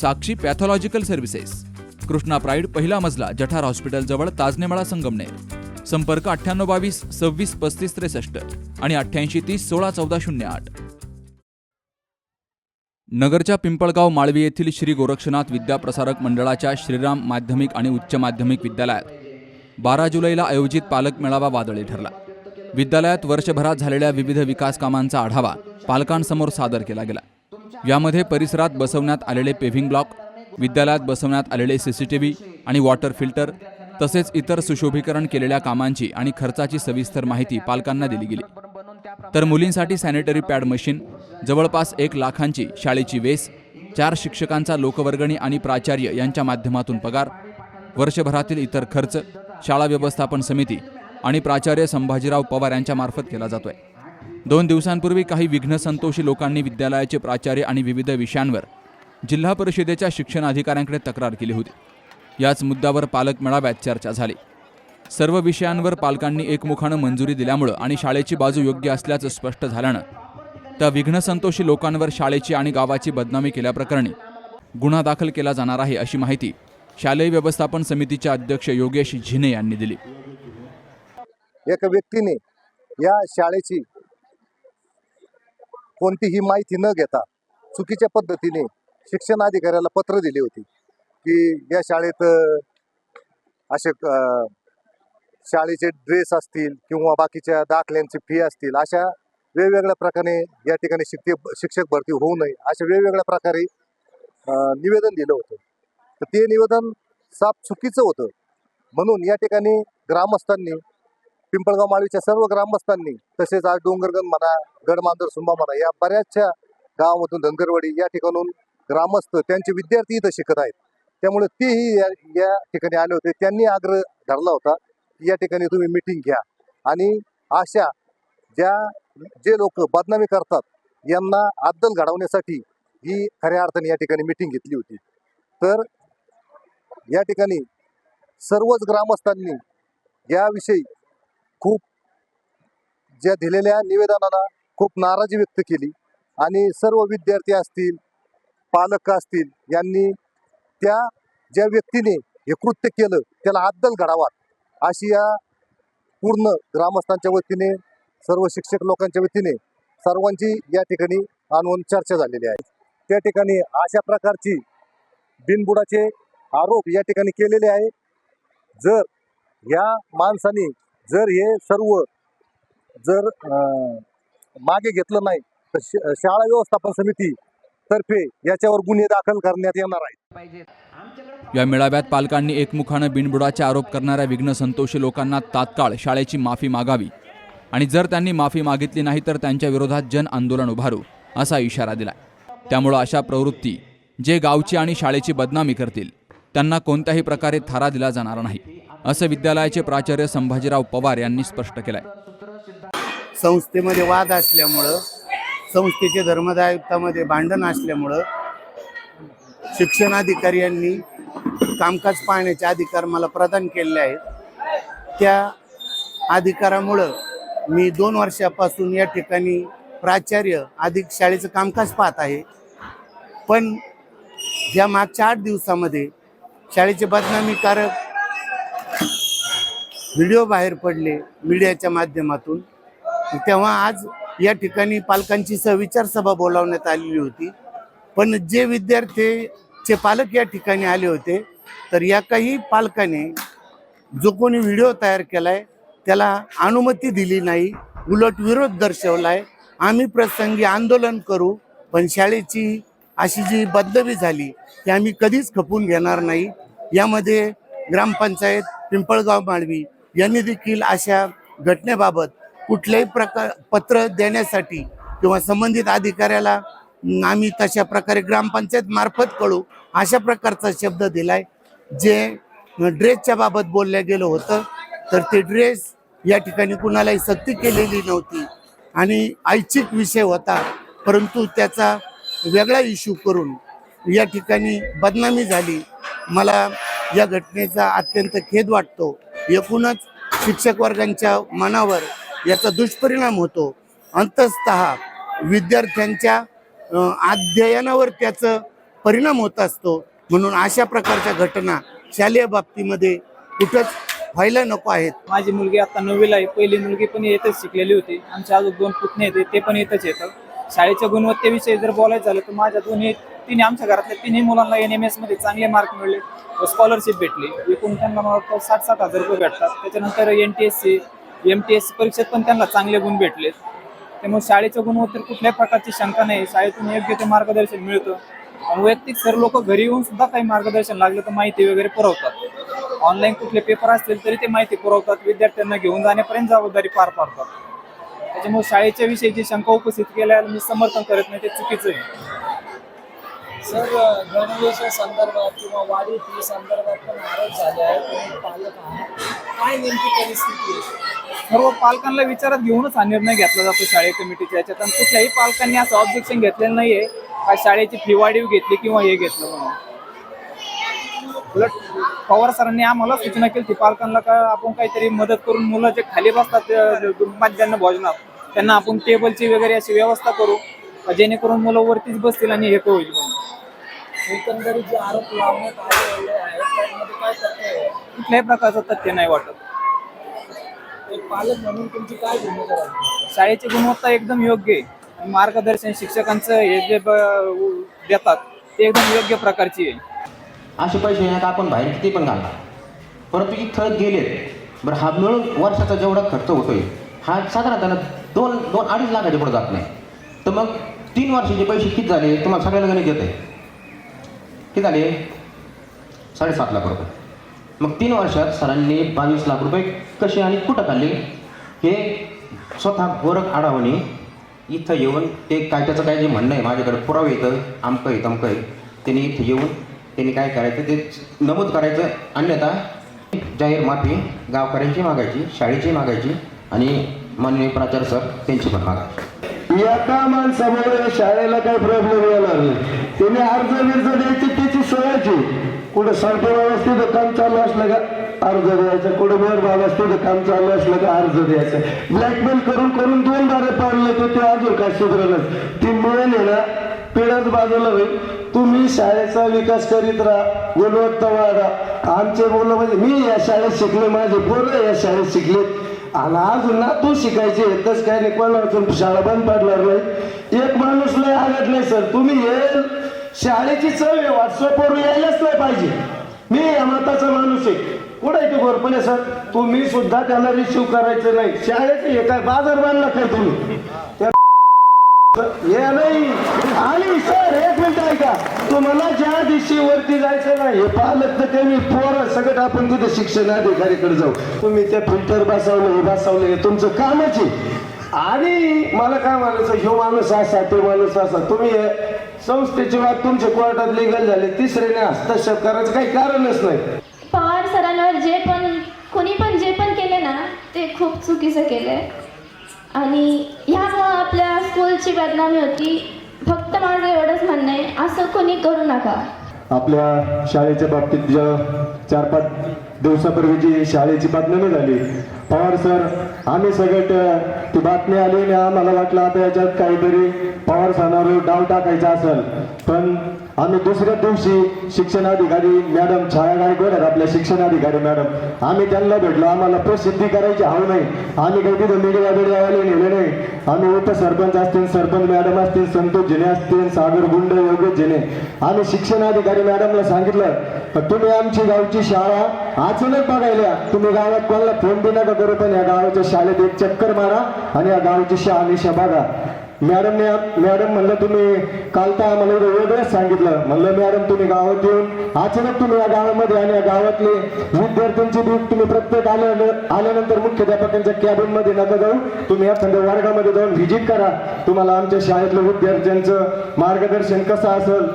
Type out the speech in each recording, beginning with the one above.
Sakshi pathological services. Krishna pride पहिला मजला जठार हॉस्पिटलजवळ ताजनेमाळा संगमनेर. संपर्क अठ्ठ्याण्णव बावीस सव्वीस पस्तीस त्रेसष्ट आणि अठ्ठ्याऐंशी तीस सोळा चौदा शून्य आठ. नगरच्या पिंपळगाव माळवी येथील श्री गोरक्षनाथ विद्याप्रसारक मंडळाच्या श्रीराम माध्यमिक आणि उच्च माध्यमिक विद्यालयात बारा जुलैला आयोजित पालक मेळावा वादळी ठरला. विद्यालयात वर्षभरात झालेल्या विविध विकास कामांचा आढावा पालकांसमोर सादर केला गेला. यामध्ये परिसरात बसवण्यात आलेले पेव्हिंग ब्लॉक विद्यालयात बसवण्यात आलेले सीसीटीव्ही आणि वॉटर फिल्टर तसेच इतर सुशोभीकरण केलेल्या कामांची आणि खर्चाची सविस्तर माहिती पालकांना दिली गेली. तर मुलींसाठी सॅनिटरी पॅड मशीन जवळपास एक लाखांची शाळेची वेस चार शिक्षकांचा लोकवर्गणी आणि प्राचार्य यांच्या माध्यमातून पगार वर्षभरातील इतर खर्च शाळा व्यवस्थापन समिती आणि प्राचार्य संभाजीराव पवार यांच्या मार्फत केला जातोय. दोन दिवसांपूर्वी काही विघ्नसंतोषी लोकांनी विद्यालयाचे प्राचार्य आणि विविध विषयांवर जिल्हा परिषदेच्या शिक्षण अधिकाऱ्यांकडे तक्रार केली होती. याच मुद्द्यावर पालक मेळाव्यात चर्चा झाली. सर्व विषयांवर पालकांनी एकमुखानं मंजुरी दिल्यामुळं आणि शाळेची बाजू योग्य असल्याचं स्पष्ट झाल्यानं त्या विघ्नसंतोषी लोकांवर शाळेची आणि गावाची बदनामी केल्याप्रकरणी गुन्हा दाखल केला जाणार आहे अशी माहिती शालेय व्यवस्थापन समितीचे अध्यक्ष योगेश झिने यांनी दिली. एका व्यक्तीने या शाळेची कोणतीही माहिती न घेता चुकीच्या पद्धतीने शिक्षण अधिकाऱ्याला पत्र दिली होती की या शाळेत असे शाळेचे ड्रेस असतील किंवा बाकीच्या दाखल्यांची फी असतील अशा वेगवेगळ्या प्रकारे या ठिकाणी शिक्षक शिक्षक भरती होऊ नये अशा वेगवेगळ्या प्रकारे निवेदन दिलं होतं. तर ते निवेदन साफ चुकीचं होतं. म्हणून या ठिकाणी ग्रामस्थांनी पिंपळगाव माळीच्या सर्व ग्रामस्थांनी तसेच आज डोंगरगण म्हणा गडमांदर सुंबा म्हणा या बऱ्याचशा गावामधून धनगरवाडी या ठिकाणून ग्रामस्थ त्यांचे विद्यार्थी इथं शिकत आहेत. त्यामुळे तेही या या ठिकाणी आले होते. त्यांनी आग्रह धरला होता की या ठिकाणी तुम्ही मिटिंग घ्या. आणि अशा ज्या जे लोक बदनामी करतात यांना अद्दल घडवण्यासाठी ही खऱ्या अर्थाने या ठिकाणी मिटिंग घेतली होती. तर या ठिकाणी सर्वच ग्रामस्थांनी याविषयी खूप ज्या दिलेल्या निवेदनाला खूप नाराजी व्यक्त केली. आणि सर्व विद्यार्थी असतील पालक असतील यांनी त्या ज्या व्यक्तीने हे कृत्य केलं त्याला अद्दल घडावा अशी या पूर्ण ग्रामस्थांच्या वतीने सर्व शिक्षक लोकांच्या वतीने सर्वांची या ठिकाणी आणून चर्चा झालेली आहे. त्या ठिकाणी अशा प्रकारची बिनबुडाचे आरोप या ठिकाणी केलेले आहे. जर या माणसाने जर हे सर्व जर अं, मागे घेतलं नाही तर शाळा व्यवस्थापन समिती तर्फे याच्यावर गुन्हे दाखल करण्यात येणार आहेत. या मेळाव्यात पालकांनी एकमुखानं बिनबुडाचे आरोप करणाऱ्या विघ्न संतोषी लोकांना तात्काळ शाळेची माफी मागावी. आणि जर त्यांनी माफी मागितली नाही तर त्यांच्या विरोधात जन आंदोलन उभारू असा इशारा दिला त्यामुळं अशा प्रवृत्ती जे गावची आणि शाळेची बदनामी करतील त्यांना कोणत्याही प्रकारे थारा दिला जाणार नाही असं विद्यालयाचे प्राचार्य संभाजीराव पवार यांनी स्पष्ट केलंय. संस्थेमध्ये वाद असल्यामुळं संस्थेचे धर्मदायुक्तामध्ये भांडण असल्यामुळं शिक्षणाधिकारी यांनी कामकाज पाहण्याचे अधिकार मला प्रदान केलेले आहेत. त्या अधिकारामुळं मी दोन वर्षापासून या ठिकाणी प्राचार्य अधिक शाळेचं कामकाज पाहत आहे. पण या मागच्या आठ दिवसामध्ये शाळेचे बदनामीकारक व्हिडिओ बाहेर पडले मीडियाच्या माध्यमातून. तेव्हा आज या ठिकाणी पालकांची सविचार सभा बोलावण्यात आलेली होती. पण जे विद्यार्थीचे पालक या ठिकाणी आले होते तर या काही पालकाने जो कोणी व्हिडिओ तयार केलाय त्याला अनुमती दिली नाही उलट विरोध दर्शवलाय. आम्ही प्रसंगी आंदोलन करू पण शाळेची अशी जी बदलवी झाली ती आम्ही कधीच खपून घेणार नाही. यामध्ये ग्रामपंचायत पिंपळगाव माळवी यांनी देखील अशा घटनेबाबत कुठल्याही प्रकार पत्र देण्यासाठी किंवा संबंधित अधिकाऱ्याला आम्ही तशा प्रकारे ग्रामपंचायत मार्फत कळू अशा प्रकारचा शब्द दिलाय. जे ड्रेसच्या बाबत बोलल्या गेलं होतं तर ते ड्रेस या ठिकाणी कुणालाही सक्ती केलेली नव्हती. आणि ऐच्छिक विषय होता परंतु त्याचा वेगळा इश्यू करून या ठिकाणी बदनामी झाली. मला या घटनेचा अत्यंत खेद वाटतो. एकूणच शिक्षक वर्गांच्या मनावर याचा दुष्परिणाम होतो. अंतस्त विद्यार्थ्यांच्या अध्ययनावर त्याचं परिणाम होत असतो. म्हणून अशा प्रकारच्या घटना शालेय बाबतीमध्ये कुठंच व्हायला नको आहेत. माझी मुलगी आता नववीला आहे. पहिली मुलगी पण येतच शिकलेली होती. आमचे अजून दोन पुतणे येते ते पण येतच येतात. शाळेच्या गुणवत्तेविषयी जर बोलायचं झालं तर माझ्या दोन्ही तिन्ही आमच्या घरातल्या तिन्ही मुलांना एन एम एसमध्ये चांगले मार्क मिळले व स्कॉलरशिप भेटली. एकूण त्यांना मला वाटतं साठ साठ हजार रुपये भेटतात. त्याच्यानंतर N T S C M T S C परीक्षेत पण त्यांना चांगले गुण भेटले त्यामुळे शाळेच्या गुणवत्तेवर कुठल्याही प्रकारची शंका नाही. शाळेतून योग्य ते मार्गदर्शन मिळतं. आणि वैयक्तिक सर लोक घरी येऊन सुद्धा काही मार्गदर्शन लागलं तर माहिती वगैरे पुरवतात. ऑनलाईन कुठले पेपर असतील तरी ते माहिती पुरवतात. विद्यार्थ्यांना घेऊन जाण्यापर्यंत जबाबदारी पार पाडतात. त्याच्यामुळे शाळेच्या विषयी जी शंका उपस्थित केल्याला मी समर्थन करत नाही ते चुकीचं आहे. सर गणवेशा संदर्भात किंवा संदर्भात पण आरोप झाले आहेत. तुम्ही पालक आहात. काय नेमकी परिस्थिती आहे? सर्व पालकांना विचारात घेऊनच हा निर्णय घेतला जातो शाळे कमिटीच्या याच्यात. आणि कुठल्याही पालकांनी असं ऑब्जेक्शन घेतलेलं नाहीये. का शाळेची फी वाढीव घेतली किंवा हे घेतलं म्हणून. उलट पवार सरांनी आम्हाला सूचना केली होती. पालकांना का आपण काहीतरी मदत करून मुलं जे खाली बसतात मध्यान्ह भोजनात त्यांना आपण टेबलची वगैरे अशी व्यवस्था करू का जेणेकरून मुलं वरतीच बसतील आणि हे होईल म्हणून. एकंदरीत जे आरोप लावण्यात आलेले आहेत त्यामध्ये काय तथ्य आहे? कुठल्याही प्रकारचं तथ्य नाही वाटत. एक पालक म्हणून तुमची काय भूमिका राहील? शाळेची गुणवत्ता एकदम योग्य आहे. मार्गदर्शन शिक्षकांचं हे जे ब- देतात ते एकदम योग्य प्रकारची आहे. असे पैसे येण्यात आपण बाहेर किती पण घालणार परंतु इथं गेलेत. बरं हा मिळून वर्षाचा जेवढा खर्च होतोय हा साधारणतः दोन दोन अडीच लाखाच्या पुढे जात नाही. तर मग तीन वर्षाचे पैसे किती झाले तुम्हाला सगळ्याला गणित येते किती झाले? साडेसात लाख रुपये. मग तीन वर्षात सरांनी बावीस लाख रुपये कसे आणि कुठं काढले? हे स्वतः गोरख आढावणे इथं येऊन ते काय त्याचं काय जे म्हणणं आहे माझ्याकडे पुरावे येतं आमकं आहे तमकं आहे त्यांनी इथं येऊन त्यांनी काय करायचं ते नमूद करायचं. अन्यथा जाहीर माफी गावकऱ्यांची मागायची शाळेची मागायची आणि माननीय प्राचार्य सर त्यांची पण मागायची. एका माणसामुळे शाळेला काही प्रॉब्लेम येणार त्याने अर्ज बिर्ज द्यायची त्याची सवयची कुठं सरकार व्यवस्थित काम चालू असलं का अर्ज द्यायचं? कुठं मेयर बाब असतं काम चालू असलं का अर्ज द्यायचं? ब्लॅकमेल करून करून दोन बारे पाडलं तर ते अजून काय सुधारणच ती मिळेल ना? पिढत बाजूला होईल. तुम्ही शाळेचा विकास करीत राहा गुणवत्ता वाढा. आमचे मुलं म्हणजे मी या शाळेत शिकले माझे पोरं या शाळेत शिकले. आणि अजून ना तू शिकायचे येतच काय नाही. कोणाचं शाळा बंद पडणार नाही. एक माणूस लय हागत नाही सर. तुम्ही हे शाळेची चव आहे व्हॉट्सअपवर यायलाच नाही पाहिजे. मी या मताचा माणूस आहे. कुठे आहे ते गोरपणे सर? तुम्ही सुद्धा त्याला रिसिव्ह करायचं नाही. शाळेचं हे काय बाजार बांधला काय तुम्ही? हे नाही. आणि सर एक मिनिट ऐका. तुम्हाला ज्या दिवशी वरती जायचं नाही हे पालक तर कमी पोरं सगळं आपण तिथे शिक्षण अधिकारीकडे जाऊ. तुम्ही ते फिल्टर बसवलं हे बसवलं हे तुमचं कामच आहे. आणि मला काय म्हणायचं ह्यो माणूस असा तो माणूस असा. तुम्ही संस्थेची वाद तुमच्या कोर्टात लिगल झाले तिसऱ्याने हस्तक्षेप करायचं काही कारणच नाही. पवार सरांवर जे पण कोणी पण जे पण केले ना ते खूप चुकीचं केलंय. आणि ह्यामुळं आपल्या स्कूलची बदनामी होती. फक्त माझं एवढंच म्हणणं आहे असं कोणी करू नका. आपल्या शाळेच्या बाबतीत ज्या चार पाच दिवसापूर्वी जी शाळेची बदनामी झाली पवार सर आम्ही सगळं ती बातमी आली आणि आम्हाला वाटलं आता याच्यात काहीतरी पवार सरांवर डाव टाकायचा असेल. पण आम्ही दुसऱ्या दिवशी शिक्षणाधिकारी मॅडम छाया गायकवाड आहेत आपल्या शिक्षणाधिकारी मॅडम. आम्ही त्यांना भेटलो आम्हाला प्रसिद्धी करायची हवं नाही. आम्ही काही तिथं मीडिया बिडियावाले नेले नाही. आम्ही उपसरपंच असतील सरपंच मॅडम असतील संतोष जिने असतील सागर गुंड योगेश जिने. आम्ही शिक्षणाधिकारी मॅडमला सांगितलं तुम्ही आमची गावची शाळा अचानक बघायला तुम्ही गावात कोणाला फोन बी नका करू पण या गावाच्या शाळेत एक चक्कर मारा आणि या गावची शहानिशा बघा. मॅडमने मॅडम म्हणलं तुम्ही काल तर आम्हाला वेगळंच सांगितलं. म्हणलं मॅडम तुम्ही गावात येऊन अचानक तुम्ही या गावामध्ये आणि या गावातले विद्यार्थ्यांची ग्रुप तुम्ही प्रत्येक आल्या आल्यानंतर मुख्याध्यापकांच्या कॅबिनमध्ये नका जाऊ. तुम्ही एखाद्या वर्गामध्ये जाऊन व्हिजिट करा. तुम्हाला आमच्या शाळेतल्या विद्यार्थ्यांचं मार्गदर्शन कसं असेल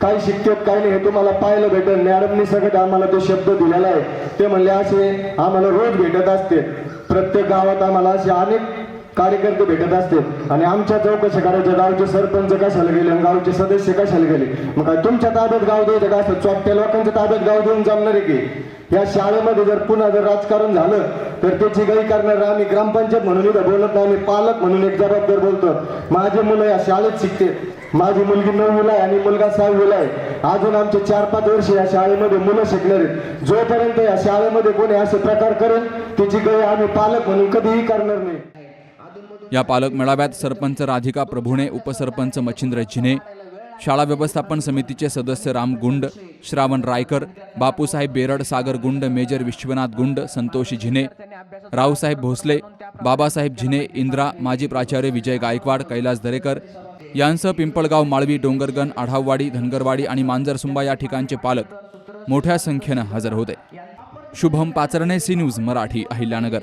काय शिकतात काय नाही हे तुम्हाला पाहायला भेटेल. मॅडमनी सगळं आम्हाला तो शब्द दिलेला आहे. ते म्हणले असे आम्हाला रोज भेटत असते. प्रत्येक गावात आम्हाला असे अनेक कार्यकर्ते भेटत असते आणि आमच्या चौकशी करायच्या गावचे सरपंच कशाला गेले आणि गावचे सदस्य कशाला गेले? मग काय तुमच्या ताब्यात गाव द्यायचं का असं चोपट्या लोकांच्या ताब्यात गाव देऊन जमणार आहे की? या शाळेमध्ये जर पुन्हा जर राजकारण झालं तर त्याची गई करणार आम्ही ग्रामपंचायत म्हणून इथं बोलत नाही आम्ही पालक म्हणून एक जबाबदार बोलतो. माझी मुलं या शाळेत शिकते. माझी मुलगी नववीला आहे आणि मुलगा सहावीला आहे. अजून आमचे चार पाच वर्ष या शाळेमध्ये मुलं शिकणार आहेत. जोपर्यंत या शाळेमध्ये कोणी असे प्रकार करेल त्याची गई आम्ही पालक म्हणून कधीही करणार नाही. या पालक मेळाव्यात सरपंच राधिका प्रभुणे उपसरपंच मच्छिंद्र झिने शाळा व्यवस्थापन समितीचे सदस्य राम गुंड श्रावण रायकर बापूसाहेब बेरड सागर गुंड मेजर विश्वनाथ गुंड संतोष झिने रावसाहेब भोसले बाबासाहेब झिने इंद्रा माजी प्राचार्य विजय गायकवाड कैलास दरेकर यांसह पिंपळगाव माळवी डोंगरगण आढाववाडी धनगरवाडी आणि मांजरसुंबा या ठिकाणचे पालक मोठ्या संख्येनं हजर होते. Shubham Pacharne C news Marathi Ahilyanagar.